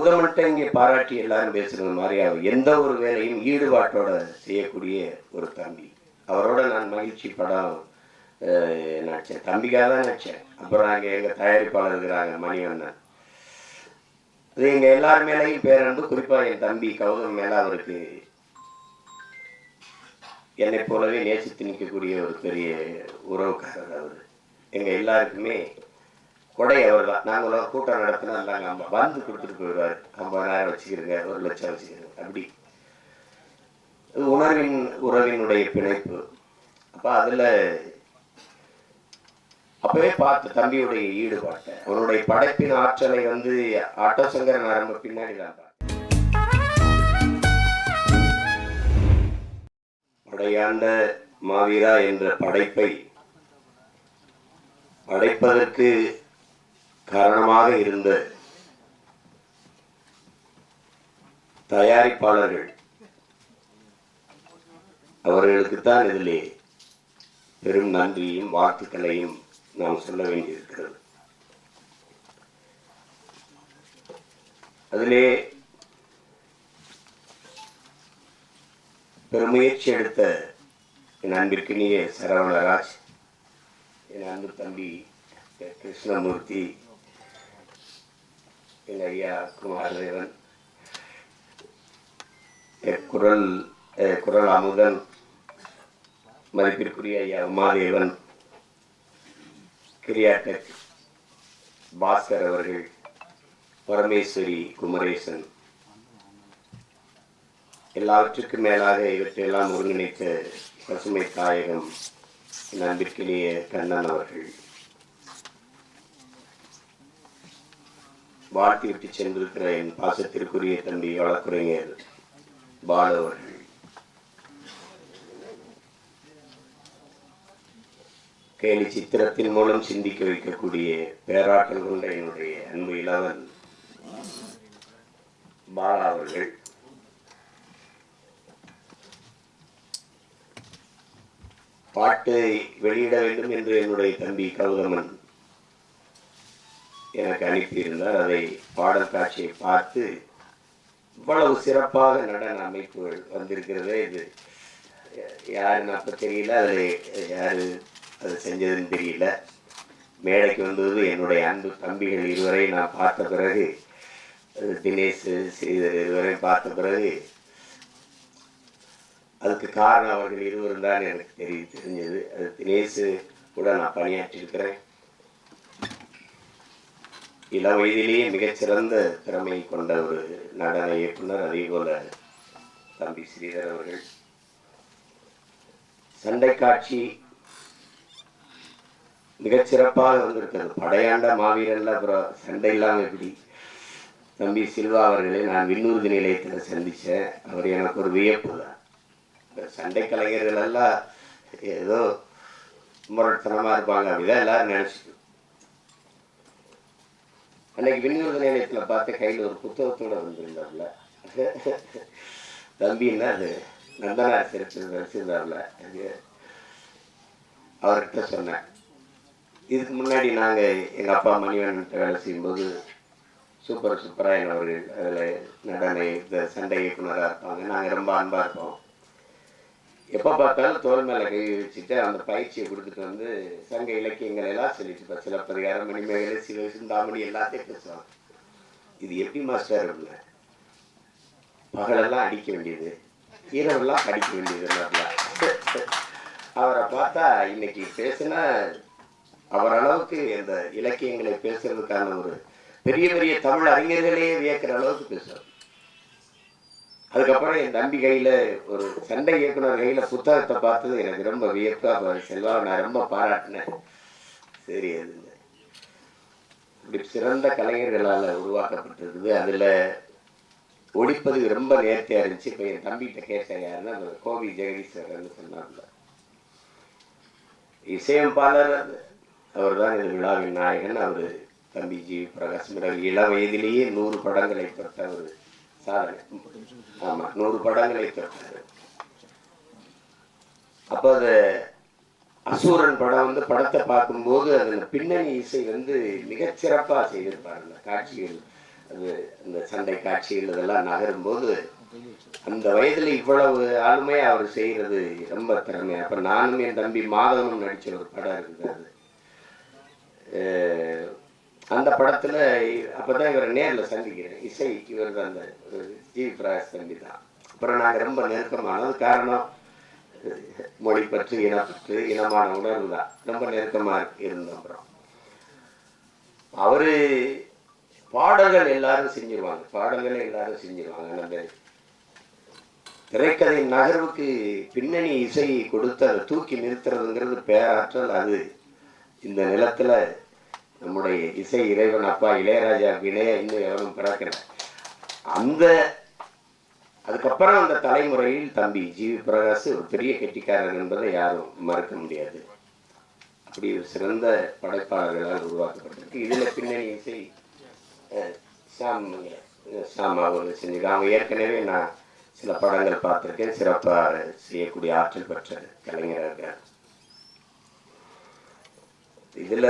கௌதமன்ட்ட இங்கே பாராட்டி எல்லாரும் பேசுறது மாதிரி அவர் எந்த ஒரு வேலையும் ஈடுபாட்டோட செய்யக்கூடிய ஒரு தம்பி. அவரோட நான் மகிழ்ச்சி படம் நினச்சேன் தம்பிக்காக தான் நினச்சேன் அப்புறம் அங்கே எங்கள் தயாரிப்பாளர் இருக்கிறாங்க மணிவண்ணன். அது எங்கள் எல்லார் மேலேயும் பேரன்பு. குறிப்பாக என் தம்பி கௌதம் மேலே அவருக்கு என்னை போலவே நேசித்து நிற்கக்கூடிய ஒரு பெரிய உறவுக்காரர் அவர். எங்கள் எல்லாருக்குமே கொடை அவர் தான் நாங்கள் கூட்டம் நடத்தினா நாங்கள் அம்மா வந்து கொடுத்துட்டு போயிடுவார். ஐம்பதாயிரம் வச்சுக்கிறங்க ஒரு லட்சம் வச்சுக்கிறங்க அப்படி. உணர்வின் உறவினுடைய பிணைப்பு. அப்போ அதில் அப்பவே பார்த்து தம்பியுடைய ஈடுபாட்டை. அவனுடைய படைப்பின் ஆற்றலை வந்து ஆட்டோ சங்கர நரம்பு பின்னாடி தான் பார்த்தேன் படையாண்ட மாவீரா என்ற படைப்பை படைப்பதற்கு காரணமாக இருந்த தயாரிப்பாளர்கள் அவர்களுக்குத்தான் இதிலே பெரும் நன்றியும் வாழ்த்துக்களையும் நாம் சொல்ல வேண்டியிருக்கிறது. அதிலே பெருமுயற்சி எடுத்த என் அன்பிற்கினிய சரவணராஜ் என் அன்பு தம்பி கிருஷ்ணமூர்த்தி என் ஐயா குமாரதேவன். என் குரல் குரல் அமுதன். மதிப்பிற்குரிய ஐயா உமாதேவன். கிரியாட்டக் பாஸ்கர் அவர்கள் பரமேஸ்வரி குமரேசன். எல்லாவற்றுக்கும் மேலாக இவற்றையெல்லாம் ஒருங்கிணைத்த பசுமை தாயகம் நம்பிக்கையிலேயே கண்ணன் அவர்கள். வாழ்த்திட்டு சென்றிருக்கிற என் பாசத்திற்குரிய தம்பி வழக்குரைஞர் பாலு அவர்கள். கேலி சித்திரத்தின் மூலம் சிந்திக்க வைக்கக்கூடிய பேராற்றல் கொண்ட என்னுடைய அன்பு இளவன் பாலா அவர்கள். பாட்டை வெளியிட வேண்டும் என்று என்னுடைய தம்பி கௌதமன் எனக்கு அனுப்பியிருந்தார் அதை பாடல் காட்சியை பார்த்து இவ்வளவு சிறப்பாக நடன அமைப்புகள் வந்திருக்கிறதே இது யாருன்னு அப்போ தெரியல அதில் யார் அது செஞ்சதுன்னு தெரியல. மேடைக்கு வந்தது என்னுடைய அன்பு தம்பிகள் இருவரை நான் பார்த்த பிறகு அது தினேஷ் ஸ்ரீதர் இருவரை பார்த்த பிறகு அதுக்கு காரணம் அவர்கள் இருவரும் தான் எனக்கு தெரிய தெரிஞ்சது. அது தினேஷு கூட நான் பணியாற்றியிருக்கிறேன் இள வயதிலேயே மிகச்சிறந்த திறமை கொண்ட ஒரு நடன இயக்குனர் அதே போல தம்பி ஸ்ரீதர் அவர்கள். சண்டை காட்சி மிகச்சிறப்பாக வந்திருக்கிறது. படையாண்ட மாவீரன்ல அப்புறம் சண்டை இல்லாமல் எப்படி? தம்பி சில்வா அவர்களை நான் விண்ணூர்தி நிலையத்தில் சந்தித்தேன் அவர் எனக்கு ஒரு வியப்பு தான். இந்த சண்டை கலைஞர்கள் எல்லாம் ஏதோ முரட்டனமாக இருப்பாங்க அப்படிதான் எல்லாரும் நினச்சிட்டு அன்னைக்கு விண்ணூர் நிலையத்தில் பார்த்து கையில் ஒரு புத்தகத்தோட வந்திருந்தாப்புல தம்பின்னா அது நந்தனார் சிறப்பு வச்சிருந்தாப்புல அது அவர்கிட்ட சொன்னேன். இதுக்கு முன்னாடி நாங்கள் எங்கள் அப்பா மணிவண்ணன்ட்ட வேலை செய்யும்போது சூப்பர் சூப்பராக அவர்கள் அதில் நடன இந்த சண்டை இயக்குனராக இருப்பாங்க. நாங்கள் ரொம்ப அன்பாக இருப்போம். எப்போ பார்த்தாலும் தோல் மேலே கை வச்சுட்டு அந்த பயிற்சியை கொடுத்துட்டு வந்து சங்க இலக்கியங்கள் எல்லாம் சொல்லிட்டு இருப்பேன். சிலப்பதிகாரம் மணிமேகலை சிவ சிந்தாமணி எல்லாத்தையும் பேசுவாங்க இது எப்படி மாஸ்டர் அப்படின்னா பகலெல்லாம் அடிக்க வேண்டியது. இரவெல்லாம் படிக்க வேண்டியது அவரை பார்த்தா இன்னைக்கு பேசுனா அவர் அளவுக்கு இந்த இலக்கியங்களை பேசுறதுக்கான ஒரு பெரிய பெரிய தமிழ் அறிஞர்களே வியக்கிற அளவுக்கு பேசுவார். அதுக்கப்புறம் என் தம்பி கையில் ஒரு சண்டை இயக்குனர் கையில் புத்தகத்தை பார்த்தது எனக்கு ரொம்ப வியப்பாக செல்வா நான் ரொம்ப பாராட்டினேன். சரி அது இப்படி சிறந்த கலைஞர்களால் உருவாக்கப்பட்டிருக்குது. அதில் ஒழிப்பது ரொம்ப நேர்த்தியாக இருந்துச்சு. இப்போ என் தம்பிகிட்ட கேட்டேன் யாருன்னா அந்த கோவி ஜெகதீஸ்வரர்னு சொன்னார்ல இசையமைப்பாளர் அவர் தான் இந்த விழாவின் நாயகன். அவர் தம்பி ஜி. பிரகாஷ் இள வயதிலேயே நூறு படங்களை பெற்ற ஒரு சாதனை ஆமா நூறு படங்களை தொட்டார் அப்போ அது அசூரன் படம் வந்து படத்தை பார்க்கும்போது அதில் பின்னணி இசை வந்து மிகச்சிறப்பாக செய்திருப்பார். அந்த காட்சிகள் அது அந்த சண்டை காட்சிகள் இதெல்லாம் நகரும்போது அந்த வயதுல இவ்வளவு ஆளுமையா அவர் செய்யறது ரொம்ப திறமை. அப்ப நானும் என் தம்பி மாதவனும் நடிச்ச ஒரு படம் இருக்குது அது அஹ் அந்த படத்துல அப்பதான் இவரை நேர்ல சந்திக்கிறேன். இசை இவர் தான் அந்த ஜி பிரகாஷ் தம்பி தான் அப்புறம் நாங்க ரொம்ப நெருக்கமானது காரணம் மொழி பற்று இனப்பற்று இனமான உணர்வு தான். ரொம்ப நெருக்கமா இருந்தோம் அப்புறம். அவரு பாடல்கள் எல்லாரும் செஞ்சிருவாங்க. பாடல்களை எல்லாரும் செஞ்சிருவாங்க. நம்ம திரைக்கதை நகர்வுக்கு பின்னணி இசை கொடுத்து அதை தூக்கி நிறுத்துறதுங்கிறது பேராற்றல். அது இந்த நிலத்துல நம்முடைய இசை இறைவன் அப்பா இளையராஜா இணைய இன்னும் எவரும் பிறக்கல. அந்த அதுக்கப்புறம் அந்த தலைமுறையில் தம்பி ஜிவி பிரகாஷ் ஒரு பெரிய கெட்டிக்காரர் என்பதை யாரும் மறுக்க முடியாது. அப்படி ஒரு சிறந்த படைப்பாளர்களால் உருவாக்கப்பட்டிருக்கு. இதுல பின்னணி இசை அஹ், ஷாம் அஹ், ஷாம் அவர்கள் அவங்க ஏற்கனவே நான் சில படங்கள் பார்த்திருக்கேன். சிறப்பாக செய்யக்கூடிய ஆற்றல் பெற்ற கலைஞராக இருக்கார். இதுல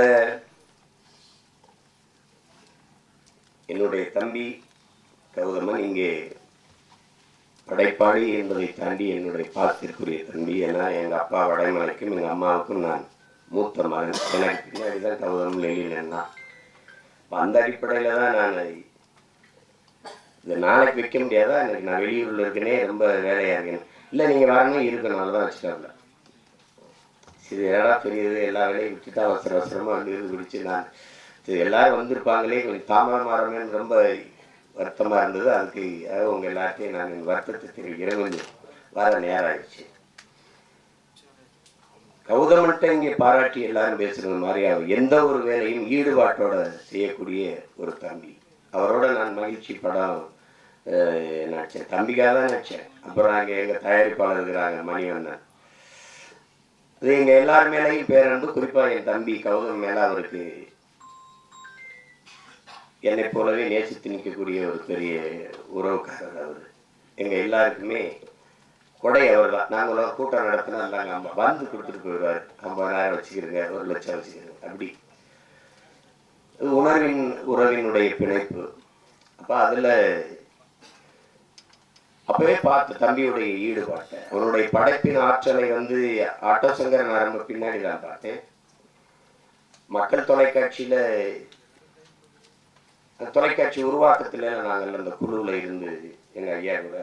என்னுடைய தம்பி கௌதமன் இங்கே படைப்பாளி என்பதை தாண்டி என்னுடைய பாசத்திற்குரிய தம்பி ஏன்னா எங்க அப்பா வடைமலைக்கும் எங்க அம்மாவுக்கும் நான் மூத்த மகன். எனக்கு பின்னாடி தான் கௌதம் லெலின் தான் அந்த அடிப்படையில் தான் நான் இது நாளைக்கு வைக்க முடியாதா? எனக்கு நான் வெளியூர்ல இருக்கேனே ரொம்ப வேலையாக இருக்கேன். இல்லை நீங்க வரணும் இருக்கனால தான் வச்சுட்டாப்ல. சரி ஏடா பெரியது? எல்லா வேலையும் விட்டுட்டு அவசர அவசரமா வந்து பிடிச்சி நான் சரி எல்லாரும் வந்திருப்பாங்களே கொஞ்சம் தாமதம் ஆரம்பேன்னு ரொம்ப வருத்தமாக இருந்தது. அதுக்கு உங்கள் எல்லாத்தையும் நான் என் வருத்தத்தை தெரிவிக்கிறேன் கொஞ்சம் வர நேரம் ஆயிடுச்சு கௌதமன்ட்ட இங்கே பாராட்டி எல்லாரும் பேசுகிற மாதிரி அவர் எந்த ஒரு வேலையும் ஈடுபாட்டோட செய்யக்கூடிய ஒரு தம்பி. அவரோட நான் மகிழ்ச்சி படம் நினச்சேன் தம்பிக்காக தான் நினச்சேன் அப்புறம் அங்கே எங்கள் தயாரிப்பாளர் இருக்கிறாங்க மணிவண்ணன். அது எங்கள் எல்லார் மேலேயும் பேரன்பு. குறிப்பாக என் தம்பி கௌதம் மேலே அவருக்கு என்னை போலவே நேசித்து நிற்கக்கூடிய ஒரு பெரிய உறவுக்காரர் அவர். எங்க எல்லாருக்குமே கொடை அவர் தான் நாங்கள் கூட்டம் நடத்தினா நாங்கள் அம்மா வந்து கொடுத்துட்டு போயிடுவார். ஐம்பதாயிரம் வச்சுக்கிறங்க ஒரு லட்சம் வச்சுக்கிறங்க அப்படி. உணர்வின் உறவினுடைய பிணைப்பு. அப்ப அதுல அப்பவே பார்த்து தம்பியுடைய ஈடுபாட்டை அவனுடைய படைப்பின் ஆற்றலை வந்து ஆட்டோ சங்கர பின்னாடி தான் பார்த்தேன். மக்கள் தொலைக்காட்சியில அந்த தொலைக்காட்சி உருவாக்கத்தில் நாங்கள் அந்த குழுவில் இருந்து எங்கள் ஐயா கூட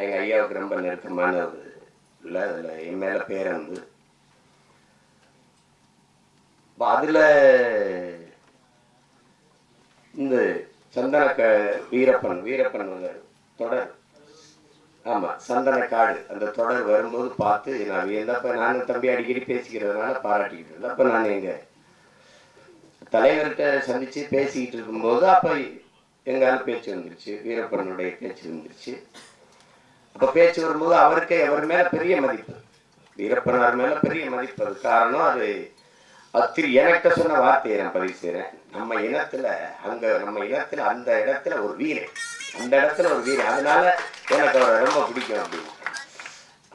எங்கள் ஐயாவுக்கு ரொம்ப நெருக்கமான ஒரு இல்லை அதில் என் மேலே பேரன்பு. அப்ப அதில் இந்த சந்தன க வீரப்பன் வீரப்பன் தொடர். ஆமாம் சந்தன காடு அந்த தொடர் வரும்போது பார்த்து நான் வியந்தப்ப நானும் தம்பி அடிக்கடி பேசிக்கிறதுனால பாராட்டிக்கிட்டு இருந்தேன். அப்போ நான் எங்கள் தலைவர்கிட்ட சந்திச்சு பேசிக்கிட்டு இருக்கும்போது அப்ப எங்கால பேச்சு வந்துருச்சு வீரப்பனுடைய பேச்சு வந்துருச்சு. அப்ப பேச்சு வரும்போது அவருக்கு அவர் மேல பெரிய மதிப்பு. வீரப்பனார் மேல பெரிய மதிப்பு. அது காரணம் அது அது திரு எனக்கிட்ட சொன்ன வார்த்தையை நான் பதிவு செய்கிறேன் நம்ம இனத்துல அங்க நம்ம இனத்துல அந்த இடத்துல ஒரு வீரன். அந்த இடத்துல ஒரு வீரன். அதனால எனக்கு அவரை ரொம்ப பிடிக்கும் அப்படின்னு.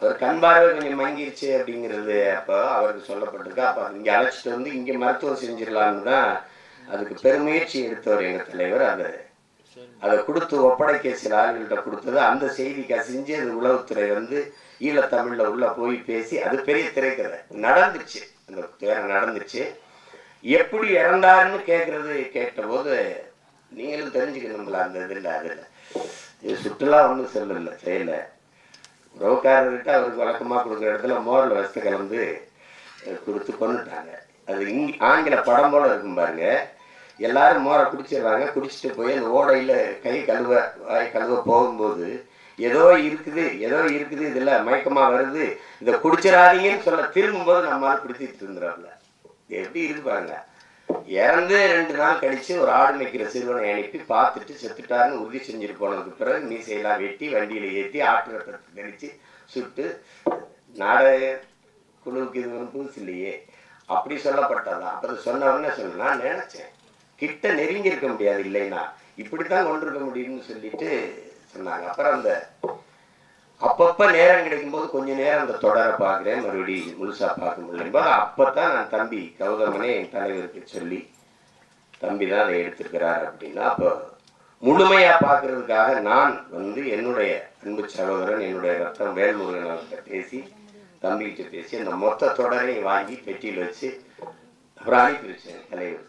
அவர் கண் பார்வை கொஞ்சம் மங்கிருச்சு அப்படிங்கிறது அப்போ அவருக்கு சொல்லப்பட்டிருக்கு. அப்போ இங்க அழைச்சிட்டு வந்து இங்க மருத்துவம் செஞ்சிடலான்னு தான் அதுக்கு பெருமுயற்சி எடுத்தவர் எங்க தலைவர். அது அதை கொடுத்து ஒப்படைக்க சில ஆளுகிட்ட கொடுத்தது. அந்த செய்தி கசிஞ்சு அது உளவுத்துறை வந்து ஈழத்தமிழ்ல உள்ள போய் பேசி அது பெரிய திரைக்கதை. நடந்துச்சு. அந்த துறை நடந்துச்சு. எப்படி இறந்தாருன்னு கேட்கறது கேட்டபோது நீங்களும் தெரிஞ்சுக்கணும்ல அந்த இதில் அதில் இது சுற்றுலா ஒன்றும் செல்லலை செய்யலை உறவுக்காரர்கிட்ட அவருக்கு வழக்கமாக கொடுக்குற இடத்துல மோரில் வச்சு கலந்து கொடுத்து கொண்டுட்டாங்க அது இங் ஆங்கில படம் போல இருக்கும் பாருங்க. எல்லாரும் மோரை குடிச்சிடுறாங்க. குடிச்சிட்டு போய் அந்த ஓடையில் கை கழுவ வாய் கழுவ போகும்போது ஏதோ இருக்குது ஏதோ இருக்குது இதில் மயக்கமாக வருது. இதை குடிச்சிடாதீங்கன்னு சொல்ல திரும்பும்போது நம்மளால் பிடிச்சிட்டு இருந்துறாப்புல எப்படி இருக்கு பாருங்க. இறந்து ரெண்டு நாள் கழிச்சு ஒரு ஆடு மேய்க்கிற சிறுவனை அனுப்பி பார்த்துட்டு செத்துட்டாருன்னு உறுதி செஞ்சுட்டு போனதுக்கு பிறகு மீசையெல்லாம் வெட்டி வண்டியில ஏற்றி ஆட்டு ரத்தத்தை சுட்டு நாடக குழுவுக்கு இது வந்து புதுசு இல்லையே. அப்படி சொல்லப்பட்டதா அப்புறம் சொன்னவொடனே சொன்ன நான் நினைச்சேன் கிட்ட நெருங்கி இருக்க முடியாது இல்லைன்னா. இப்படித்தான் கொண்டிருக்க முடியும்னு சொல்லிட்டு சொன்னாங்க. அப்புறம் அந்த அப்பப்ப நேரம் கிடைக்கும்போது கொஞ்ச நேரம் அந்த தொடரை பார்க்குறேன். மறுபடியும் முழுசா பார்க்க முடியும் அப்பதான் நான் தம்பி கௌதமனே என் தலைவருக்கு சொல்லி தம்பி தான் அதை எடுத்திருக்கிறார் அப்படின்னா அப்போ முழுமையாக பார்க்கறதுக்காக நான் வந்து என்னுடைய அன்பு சகோதரன் என்னுடைய ரத்தம் வேல்முருகன் அவர்கிட்ட பேசி தம்பிக்கிட்ட பேசி அந்த மொத்த தொடரையும் வாங்கி பெட்டியில் வச்சு அப்புறம் அனுப்பி வச்சேன் தலைவர்